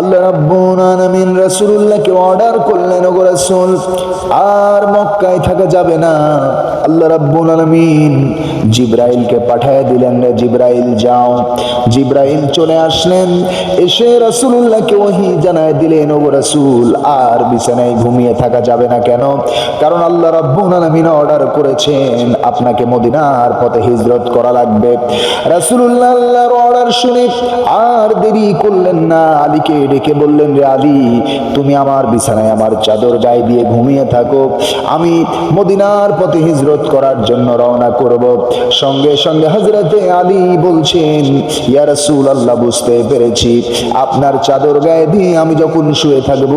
আল্লাহ রাব্বুল আলামিন রাসূলুল্লাহকে অর্ডার করলেন, ওগো রাসূল, আর মক্কায় থাকা যাবে না। আল্লাহ রাব্বুল আলামিন জিব্রাইলকে পাঠিয়ে দিলেন রে জিব্রাইল, যাও। জিব্রাইল চলে আসলেন, এসে রাসূলুল্লাহকে ওহী জানায় দিলেন, ওগো রাসূল, আর বিছানায় ঘুমিয়ে থাকা যাবে না কেন? কারণ আল্লাহ রাব্বুল আলামিন অর্ডার করেছেন, আপনাকে মদিনার পথে হিজরত করা লাগবে। রাসূলুল্লাহ আল্লাহর অর্ডার শুনে আর দেরি করলেন না, আলীকে ডেকে বললেন, রে আলী, তুমি আমার বিছানায় আমার চাদর গায়ে দিয়ে ঘুমিয়ে থাকো। আমি মদিনার পথে হিজরত করার জন্য রওনা করব। সঙ্গে সঙ্গে হজরতে আলী বলছেন, ইয়া রাসূল আল্লাহ বুঝতে পেরেছি। আপনার চাদর গায়ে দিয়ে আমি যখন শুয়ে থাকব,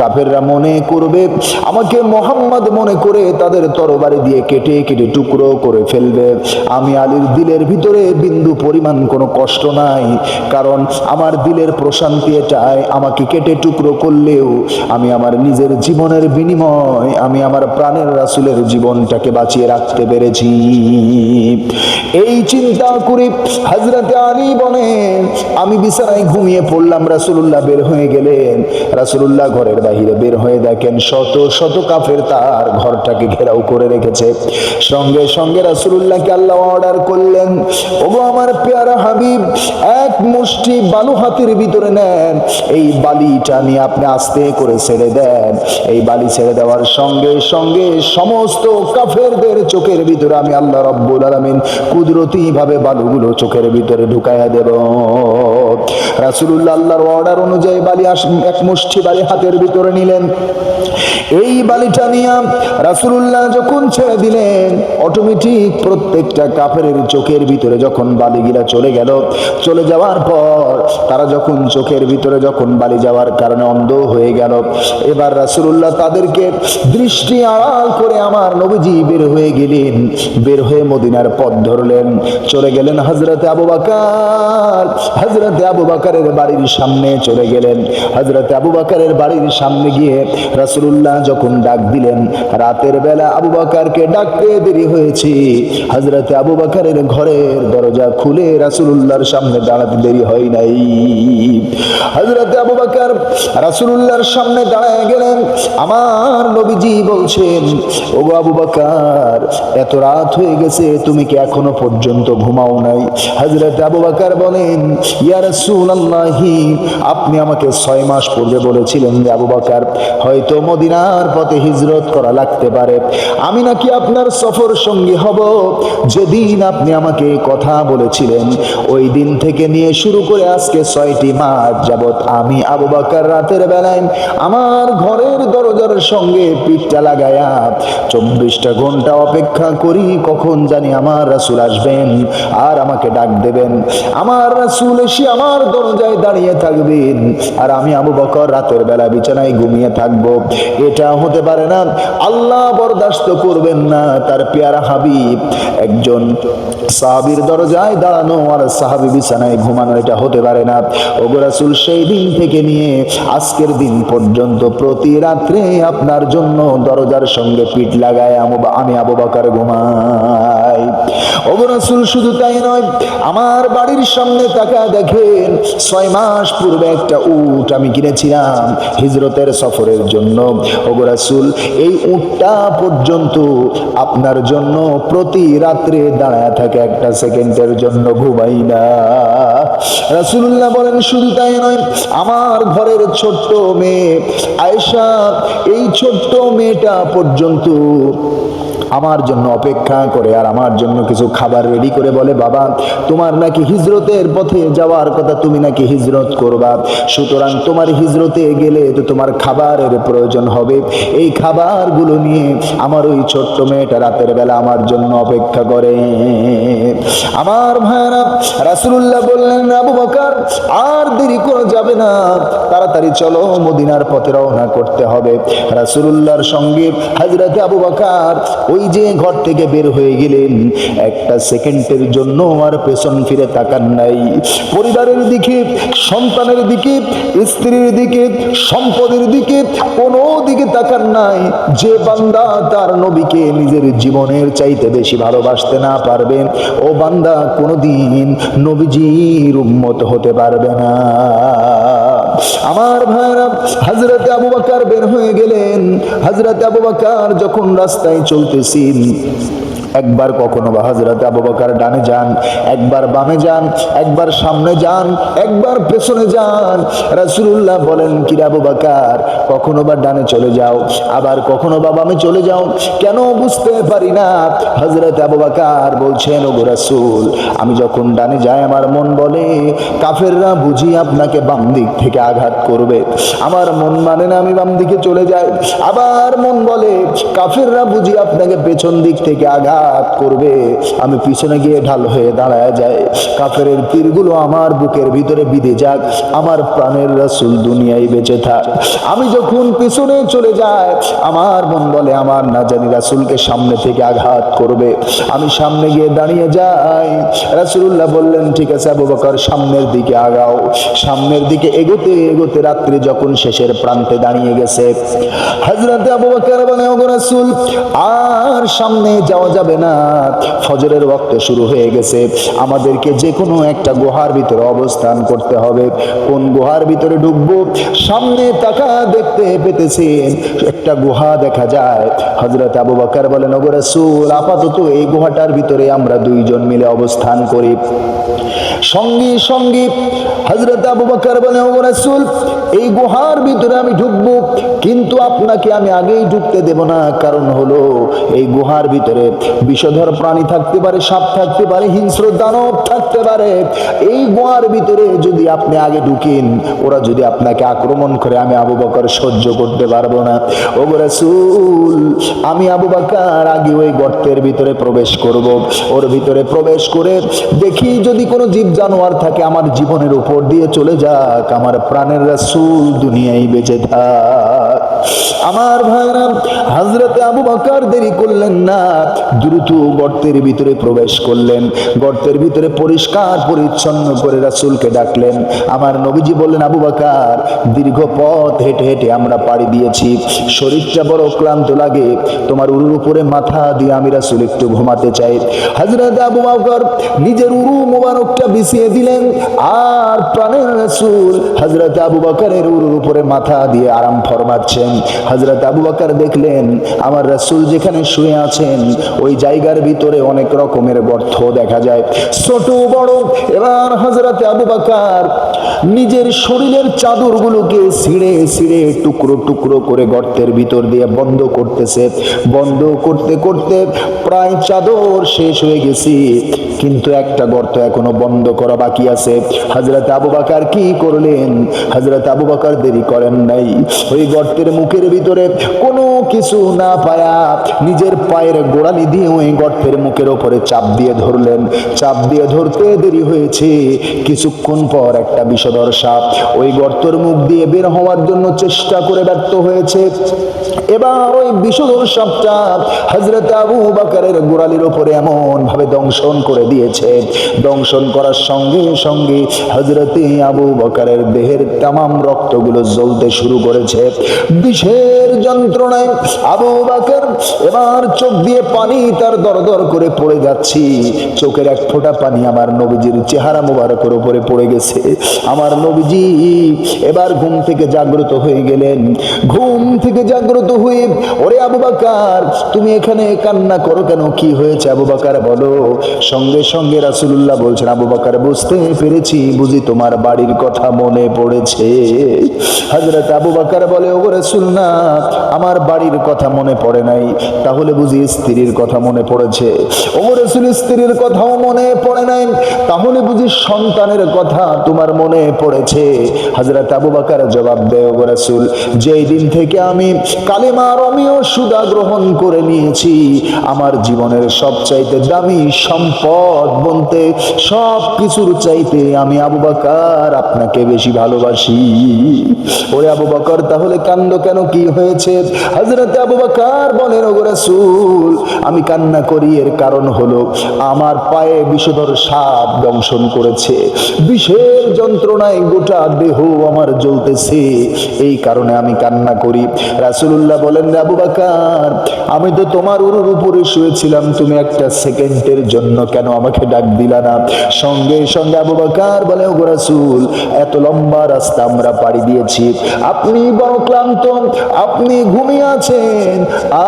কাফেররা মনে করবে, আমাকে মোহাম্মদ মনে করে তাদের তরবারি দিয়ে কেটে কেটে টুকরো করে ফেলবে। আমি আলীর দিলের ভিতরে বিন্দু পরিমাণ কোনো কষ্ট নাই, কারণ আমার দিলের প্রশান্তি এটাই আমাকে কেটে টুকরো করলেও আমি আমার নিজের জীবনের বিনিময়, আমি আমার প্রাণের রাসুলের জীবনটাকে বাঁচিয়ে রাখতে পেরেছি। এই চিন্তা করে হজরতে আলী বলেন, আমি বিছানায় ঘুমিয়ে পড়লাম, রাসুলুল্লাহ বের হয়ে গেলেন। রাসুলুল্লাহ ঘরের বাহিরে বের হয়ে দেখেন শত শত কাফের তার ঘরটাকে ঘেরাও করে রেখেছে। সঙ্গে সঙ্গে রাসুলুল্লাহকে আল্লাহ অর্ডার করলেন, ওগো আমার পেয়ারা হাবিব, এক মুষ্টি বালু হাতের ভিতরে নেন। এই বালিটা নিয়ে আপনি আস্তে করে ছেড়ে দেন। এই বালি ছেড়ে দেওয়ার সঙ্গে সঙ্গে সমস্ত কাফেরদের চোখের ভিতরে আমি আল্লাহ রব্বুল আলমিন কুদরতি ভাবে বালুগুলো চোখের ভিতরে ঢুকাইয়া দেব। রাসুলুল্লাহ আল্লাহর অর্ডার অনুযায়ী বালি আস এক মুষ্টি বালি হাতের ভিতরে নিলেন। এই বালিটা নিয়ে রাসুলুল্লাহ যখন ছেড়ে দিলেন অটোমেটিক প্রত্যেকটা কাফের চোখের ভিতরে যখন বালিগিরা চলে গেল, চলে যাওয়ার পর তারা যখন চোখের ভিতরে যখন বালি যাওয়ার কারণে অন্ধ হয়ে গেল, এবার রাসুলুল্লাহ তাদেরকে দৃষ্টি আড়াল করে আমার নবীজি বের হয়ে গেলেন। বের হয়ে মদিনার পথ ধরলেন। চলে গেলেন হজরতে আবু বাকার। হজরতে আবু বাকারের বাড়ির সামনে চলে গেলেন। হজরতে আবু বাকারের বাড়ির সামনে গিয়ে রাসুলুল্লাহ যখন ডাক দিলেন, রাতের বেলা আবু বাকারকে ডাকতে দেরি হয়েছে। হজরতে আবু বাকারের ঘরের দরজা খুলে রাসুলুল্লাহর সামনে দাঁড়াতে দেরি হয় নাই। হজরতে আবু বাকার রাসুলুল্লাহর সামনে দাঁড়ায় গেলেন। আমার নবীজি বলছেন, ওগো আবু বাকার, এত রাত হয়ে গেছে, তুমি কি এখনও পর্যন্ত ঘুমাও নাই। হজরত আবু বাকার বলেন, ইয়া রাসূলুল্লাহি, আপনি আমাকে ছয় মাস পূর্বে বলেছিলেন যে, আবু বাকার, হয়তো মদিনার পথে হিজরত করা লাগতে পারে। আমি নাকি আপনার সফর সঙ্গী হব। যেদিন আপনি আমাকে কথা বলেছিলেন, ওই দিন থেকে নিয়ে শুরু করে আজকে ছয়টি মাস যাবত আমি আবু বাকার রাতের বেলায় আমার ঘরের দরজার সঙ্গে পিঠটা লাগায়া চব্বিশটা ঘণ্টা অপেক্ষা করি, কখন জানি আমার রাসুল আসবেন আর আমাকে ডাক দেবেন। আমার রাসুল এসে আমার দরজায় দাঁড়িয়ে থাকবেন। আর আমি আবু বকর রাতের বেলা বিছানায় ঘুমিয়ে থাকব। এটা হতে পারে না, আল্লাহ বরদাস্ত করবেন না তার পেয়ারা হাবিব। একজন সাহাবির দরজায় দাঁড়ানো আর সাহাবি বিছানায় ঘুমানো, এটা হতে পারে না। ওগো রাসুল, সেই দিন থেকে নিয়ে আজকের দিন পর্যন্ত প্রতি রাত্রে আপনার জন্য দরজার সঙ্গে পিঠ লাগায় আমি আবু বাকার ঘুমাই। ওগো রাসুল, শুধু তাই নয়, আমার বাড়ির সামনে তাকা দেখেন, ছয় মাস পূর্বে একটা উট আমি কিনেছিলাম হিজরতের সফরের জন্য। ওগো এই উটটা পর্যন্ত আপনার জন্য প্রতি রাত্রে দাঁড়ায় থাকে, একটা সেকেন্ডের জন্য ঘুমাই না। রাসুল্লাহ বলেন, শুধু তাই নয়, আমার ঘরের ছোট্ট মেয়ে আয়েশা, এই ছোট্ট মেয়েটা পর্যন্ত আমার জন্য অপেক্ষা করে আর আমার জন্য কিছু খাবার রেডি করে বলে, বাবা, তোমার নাকি হিজরতের পথে যাওয়ার কথা তুমি নাকি হিজরত করবা। সুতরাং তোমার হিজরতে গেলে তো তোমার খাবারের প্রয়োজন হবে। এই খাবারগুলো নিয়ে আমার ওই ছোট্ট মেয়েটা রাতের বেলা আমার জন্য অপেক্ষা করে। আমার ভাইরা রাসূলুল্লাহ বললেন, আবু বকর, আর দেরি করা যাবে না। তাড়াতাড়ি চলো, মদিনার পথে রওনা করতে হবে। রাসূলুল্লাহর সঙ্গে হযরতে আবু বকর ওই যে ঘর থেকে বের হয়ে গেলেন, একটা সেকেন্ডের জন্য আর পেছন ফিরে তাকান নাই। পরিবারের দিকে, সন্তানের দিকে, স্ত্রীর দিকে, সম্পদের দিকে কোনো দিকে তাকান নাই। যে বান্দা তার নবীকে নিজের জীবনের চাইতে বেশি ভালোবাসতে না পারবেন ও বান্দা কোনোদিন নবীজির উম্মত হতে পারবে না। আমার ভাইরা হজরত আবু বাকার বের হয়ে গেলেন। হজরত আবু বাকার যখন রাস্তায় চলতেছেন একবার কখনো বা হজরত আবু বকর ডানে যান, একবার বামে যান, একবার সামনে যান, একবার পেছনে যান। রাসূলুল্লাহ বলেন, কি রে আবু বকর, কখনো বা ডানে চলে যাও, আবার কখনো বা বামে চলে যাও? কেন বুঝতে পারি না? হজরত আবু বকর বলছেন, ওগো রাসূল, আমি যখন ডানে যাই, আমার মন বলে, কাফেররা বুঝি আপনাকে বাম দিক থেকে আঘাত করবে। আমার মন মানে না আমি বাম দিকে চলে যাই। আবার মন বলে, কাফেররা বুঝি আপনাকে পেছন দিক থেকে আঘাত করবে, আমি পিছনে গিয়ে ঢাল হয়ে দাঁড়ায় যায় কাফেরের তীরগুলো আমার বুকের ভিতরে বিধে যাক, আমার প্রাণের রাসূল দুনিয়ায় বেঁচে থাক। আমি যখন পিছনে চলে যাই, আমার মন বলে আমার না জানি রাসূলকে সামনে থেকে আঘাত করবে। আমি সামনে গিয়ে দাঁড়িয়ে যাই। রাসূলুল্লাহ বললেন, ঠিক আছে আবু বকর, সামনের দিকে আগাও। সামনের দিকে এগোতে এগোতে রাত্রি যখন শেষের প্রান্তে দাঁড়িয়ে গেছে। হযরত আবু বকর বলে রাসূল, আর সামনে যাওয়া যাবে না ফজরের ওয়াক্ত শুরু হয়ে গেছে। আমাদেরকে যে কোনো একটা গুহার ভিতরে অবস্থান করতে হবে। কোন গুহার ভিতরে ঢুকবো? সামনে তাকা দেখতে পেতেছেন একটা গুহা দেখা যায়। হযরত আবু বকর বলেন রাসূল, আপাতত এই গুহাটার ভিতরে আমরা দুইজন মিলে অবস্থান করি। সঙ্গী সঙ্গী হজরত আবু বকর বলে ও রাসূল, এই গুহার ভিতরে আমি ঢুকবো, কিন্তু আপনাকে আমি আগেই ঢুকতে দেব না। কারণ হলো, এই গুহার ভিতরে বিষধর প্রাণী থাকতে পারে, সাপ থাকতে পারে, হিংস্র দানব থাকতে পারে। এই গোয়ার ভিতরে যদি আপনি আগে ঢুকেন, ওরা যদি আপনাকে আক্রমণ করে, আমি আবু বকর সহ্য করতে পারব না। ও রাসূল, আমি আবু বকর আগে ওই গর্তের ভিতরে প্রবেশ করব। ওর ভিতরে প্রবেশ করে দেখি যদি কোনো জীব জানোয়ার থাকে, আমার জীবনের উপর দিয়ে চলে যাক, আমার প্রাণের রাসূল দুনিয়ায় বেঁচে থাক। আমার ভাইরা হজরতে আবু বকর দেরি করলেন না, দ্রুত গর্তের ভিতরে প্রবেশ করলেন। গর্তের ভিতরে পরিষ্কার পরিচ্ছন্ন করে রাসূলকে ডাকলেন। আমার নবীজি বললেন, আবু বকর, দীর্ঘ পথ হেঁটে হেঁটে আমরা পাড়ি দিয়েছি। শরীরটা বড় ক্লান্ত লাগে। তোমার উরুর উপরে মাথা দিয়ে আমি রাসূল একটু ঘুমাতে চাই। হযরত আবু বকর নিজের উরু মোবারকটা বিছিয়ে দিলেন। আর প্রাণের রাসূল হযরত আবু বকরের উরুর উপরে মাথা দিয়ে আরাম ফরমাচ্ছেন হযরত আবু বকর দেখলেন, আমার রাসূল যেখানে শুয়ে আছেন, ওই জায়গার ভিতরে অনেক রকমের গর্ত দেখা যায়। ছোট, বড়, এবার হযরত আবু বকর নিজের শরীরের চাদরগুলোকে ছিঁড়ে ছিঁড়ে টুকরো টুকরো করে গর্তের ভিতর দিয়ে বন্ধ করতেছে। বন্ধ করতে করতে প্রায় চাদর শেষ হয়ে গেছি। কিন্তু একটা গর্ত এখনও বন্ধ করা বাকি আছে। হযরত আবু বকর কি করলেন? হযরত আবু বকর দেরি করেন নাই। ওই গর্তের মুখের ভিতরে কোনো কিছু না পায়া নিজের পায়ের গোড়ালি দিয়ে ওই গর্তের মুখের ওপরে চাপ দিয়ে ধরলেন। চাপ দিয়ে ধরতে দেরি হয়েছে। কিছুক্ষণ পর একটা বিষধর সাপ ওই গর্তের মুখ দিয়ে বের হওয়ার জন্য চেষ্টা করে ব্যর্থ হয়েছে। এবার ওই বিষধর সাপটা হযরত আবু বকরের গোড়ালির ওপরে এমন ভাবে দংশন করে দিয়েছে। দংশন করার সঙ্গে সঙ্গে হযরতে আবু বকরের দেহের তামাম রক্তগুলো জ্বলতে শুরু করেছে। বিষের যন্ত্রণায় আবু বকর এবার চোখ দিয়ে পানি তার দরদর করে পড়ে যাচ্ছি। চোখের এক ফোঁটা পানি আমার নবীজির চেহারা মোবারকের উপরে পড়ে গেছে। আমার নবীজি এবার ঘুম থেকে জাগ্রত হয়ে গেলেন। ঘুম থেকে জাগ্রত হয়ে ওরে আবু বাকার, তুমি এখানে কান্না করো কেন? কি হয়েছে আবু বাকার বলো। সঙ্গে সঙ্গে রাসূলুল্লাহ বলছেন, আবু বাকার, বুঝতে পেরেছি, বুঝি তোমার বাড়ির কথা মনে পড়েছে। হযরত আবু বাকার বলে, ওগো রাসূল না আমার বাড়ির কথা মনে পড়ে নাই। তাহলে বুঝি স্ত্রীর কথা মনে পড়েছে। ওগো রাসূল, স্ত্রীর কথাও মনে পড়ে নাই। তাহলে বুঝি সন্তানের কথা তোমার মনে পড়েছে। হযরত আবু বাকার জবাব দেয়, ওগো রাসূল, যেই দিন থেকে আমি কালেমা রমিও সুদা গ্রহণ করে নিয়েছি, আমার জীবনের সবচাইতে দামি সম্পদ বলতে সব কিছুর চাইতে আমি আবু বাকার আপনাকে বেশি ভালোবাসি। ওরে আবু বকর, তাহলে কান্দ কেন কি হয়েছে? হযরত আবু বকর বলেন রাসূল, আমি কান্না করি, এর কারণ হলো আমার পায়ে বিষধর সাপ দংশন করেছে। বিষের যন্ত্রণায় গোটা দেহ আমার জ্বলতেছে, এই কারণে আমি কান্না করি। রাসূলুল্লাহ বলেন আবু বাকার, আমি তো তোমার উরুর উপরে শুয়েছিলাম, তুমি একটা সেকেন্ডের জন্য কেন আমাকে ডাক দিলা না? সঙ্গে সঙ্গে আবু বাকার বলে, ওগো রাসূল, এত লম্বা রাস্তা আমরা পাড়ি দিয়েছি। আপনি বড় আপনি ঘুমিয়ে আছেন।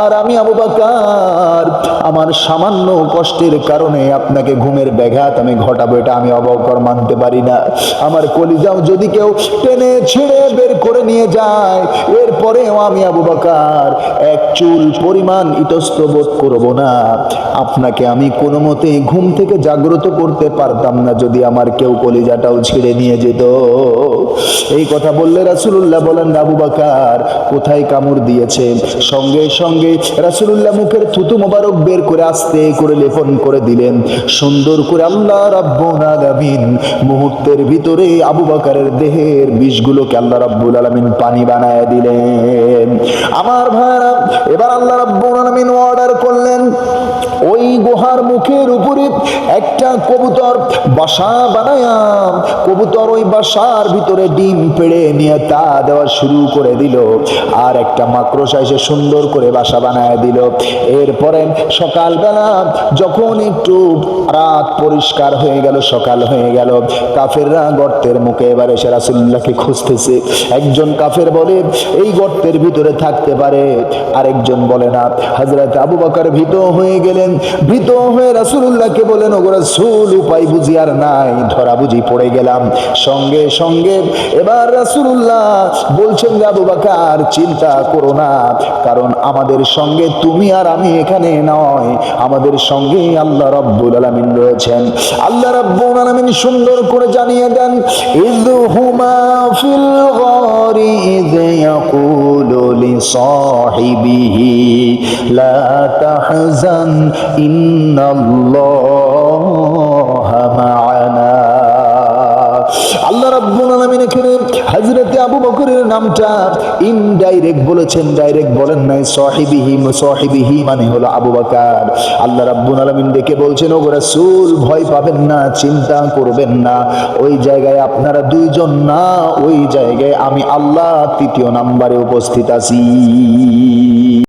আর আমি আবু বাকার, আমার সামান্য কষ্টের কারণে আপনাকে ঘুমের ব্যাঘাত আমি ঘটাবো, এটা আমি অবকর মানতে পারি না। আমার কলিজাও যদি কেউ টেনে ছিঁড়ে বের করে নিয়ে যায়, এরপরেও আমি আবু বাকার এক চুল পরিমাণ ইতস্ত বোধ করব না। আপনাকে আমি কোনো মতে ঘুম থেকে জাগ্রত করতে পারতাম না, যদি আমার কেউ কলিজাটাও ছিঁড়ে নিয়ে যেত। এই কথা বললে রাসূলুল্লাহ বলেন, আবু বাকার কোথায় কামড় দিয়েছে? সঙ্গে সঙ্গে রাসূলুল্লাহ মুখের থুতু মোবারক বের করে আস্তে করে লেপন করে দিলেন। সুন্দর করে আল্লাহ রাব্বুল আলামিন মুহূর্তের ভিতরে আবু বাকারের দেহের বিষগুলোকে আল্লাহ রাব্বুল আলামিন পানি বানায় দিলেন। আমার ভাইরা, এবার আল্লাহ রাব্বুল আলামিন অর্ডার করলেন। ওই গুহার মুখের উপরে একটা কবুতর বাসা বানায়া কবুতর ওই বাসার ভিতরে ডিম পেড়ে নিয়ে তা দেওয়া শুরু করে দিল। আর একটা মাকড়সা এসে সুন্দর করে বাসা বানায় দিল। এরপরে সকালবেলা যখন একটু রাত পরিষ্কার হয়ে গেল, সকাল হয়ে গেল, কাফেররা গর্তের মুখে এবার এসে রাসুল্লাহকে খুঁজতেছে। একজন কাফের বলে, এই গর্তের ভিতরে থাকতে পারে। আরেকজন বলে, না। হাজরত আবু বকর ভীত হয়ে গেলেন। ভীত হয়ে রাসূলুল্লাহকে বলেন ওগো রাসূল, উপায় বুঝি আর নাই, ধরা বুঝি পড়ে গেলাম। সঙ্গে সঙ্গে এবার রাসূলুল্লাহ বলছেন আবু বকর, চিন্তা করো না, কারণ আমাদের সঙ্গে তুমি আর আমি এখানে নয়, আমাদের সঙ্গে আল্লাহ রাব্বুল আলামিন রয়েছেন। আল্লাহ রাব্বুল আলামিন সুন্দর করে জানিয়ে দেন, ইয হুমা ফিল গারি, ইয ইয়াকুলু লিসাহিবিহি, লা তাহজান, ইন্নাল্লাহা হযরতে আবু নামটা বলেছেন ডাইরেক্ট বলেন নাই মানে হলো আবু ডেকে বলছেন ভয় পাবেন না, চিন্তা করবেন না। ওই জায়গায় আপনারা দুইজন না, ওই জায়গায় আমি আল্লাহ তৃতীয় নাম্বারে উপস্থিত আছি।